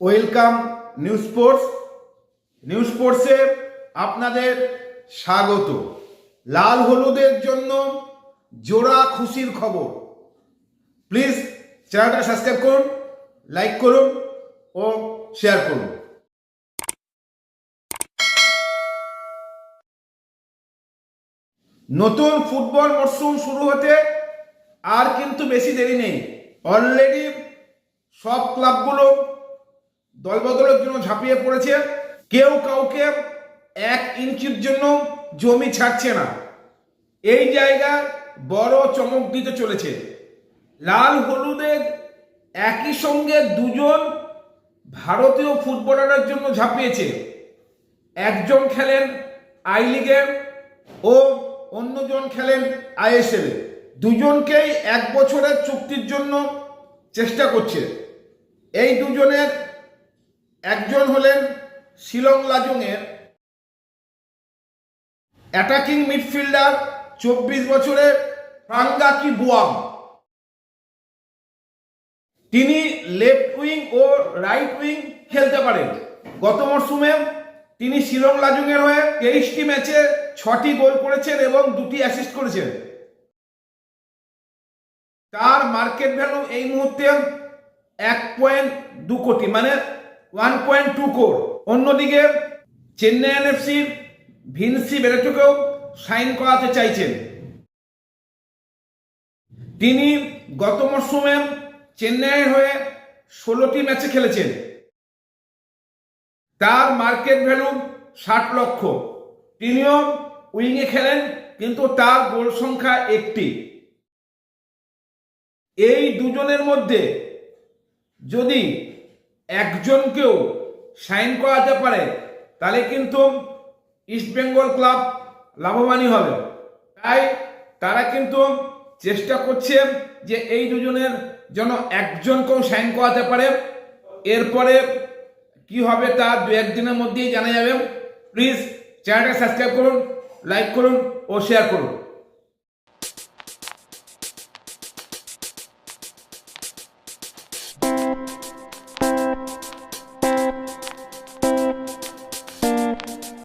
Welcome new sports. New স্পোর্টসে আপনাদের স্বাগত। লাল হলুদের জন্য জোড়া খুশির খবর। প্লিজ চ্যানেলটা সাবস্ক্রাইব করুন, লাইক করুন ও শেয়ার করুন। নতুন ফুটবল মরশুম শুরু হতে আর কিন্তু বেশি দেরি নেই। অলরেডি সব ক্লাবগুলো দলবদলের জন্য ঝাঁপিয়ে পড়েছে। কেউ কাউকে এক ইঞ্চির জন্য জমি ছাড়ছে না। এই জায়গায় বড় চমক দিতে চলেছে। লাল হলুদের একই সঙ্গে দুজন ভারতীয় ফুটবলারের জন্য ঝাঁপিয়েছে। একজন খেলেন আই লিগে ও অন্যজন খেলেন আইএসএল দুজনকেই এক বছরের চুক্তির জন্য চেষ্টা করছে। এই দুজনের একজন হলেন শিলং লাজংয়ের অ্যাটাকিং মিডফিল্ডার চব্বিশ বছরের প্রাঙ্গাকি বুয়াম। তিনি লেফট উইং ও রাইট উইং খেলতে পারেন। গত মরশুমে তিনি শিলং লাজুংয়ের হয়ে তেইশটি ম্যাচে ছটি গোল করেছেন এবং দুটি অ্যাসিস্ট করেছেন। তার মার্কেট ভ্যালু এই মুহূর্তে এক পয়েন্ট দু কোটি মানে ওয়ান পয়েন্ট টু কোর অন্যদিকে চেন্নাই এনএফসির ভিনসি বেরেটোকেও সাইন করাতে চাইছেন। তিনি গত মরশুমে চেন্নাইয়ের হয়ে ষোলোটি ম্যাচে খেলেছেন। তার মার্কেট ভ্যালু ষাট লক্ষ। তিনিও উইংয়ে খেলেন, কিন্তু তার গোল সংখ্যা একটি। এই দুজনের মধ্যে যদি একজনকেও সাইন করাতে পারে, তাহলে কিন্তু ইস্টবেঙ্গল ক্লাব লাভবানই হবে। তাই তারা কিন্তু চেষ্টা করছে যে এই দুজনের যেন একজনকেও সাইন করাতে পারে। এরপরে কি হবে তা দু একদিনের মধ্যেই জানা যাবে। প্লিজ চ্যানেলটা সাবস্ক্রাইব করুন, লাইক করুন ও শেয়ার করুন।